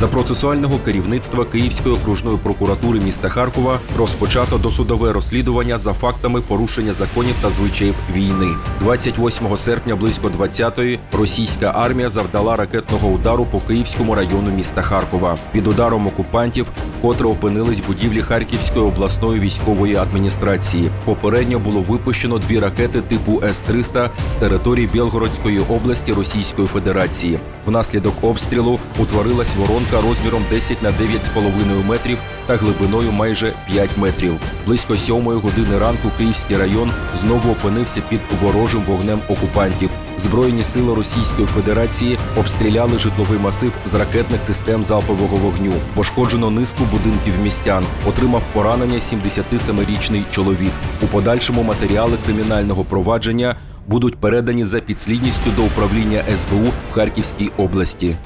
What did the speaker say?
За процесуального керівництва Київської окружної прокуратури міста Харкова розпочато досудове розслідування за фактами порушення законів та звичаїв війни. 28 серпня близько 20-ї російська армія завдала ракетного удару по Київському району міста Харкова. Під ударом окупантів вкотре опинились будівлі Харківської обласної військової адміністрації. Попередньо було випущено дві ракети типу С-300 з території Білгородської області Російської Федерації. Внаслідок обстрілу утворилась воронка розміром 10 на 9,5 метрів та глибиною майже 5 метрів. Близько сьомої години ранку Київський район знову опинився під ворожим вогнем окупантів. Збройні сили Російської Федерації обстріляли житловий масив з ракетних систем залпового вогню. Пошкоджено низку будинків містян. Отримав поранення 77-річний чоловік. У подальшому матеріали кримінального провадження будуть передані за підслідністю до управління СБУ в Харківській області.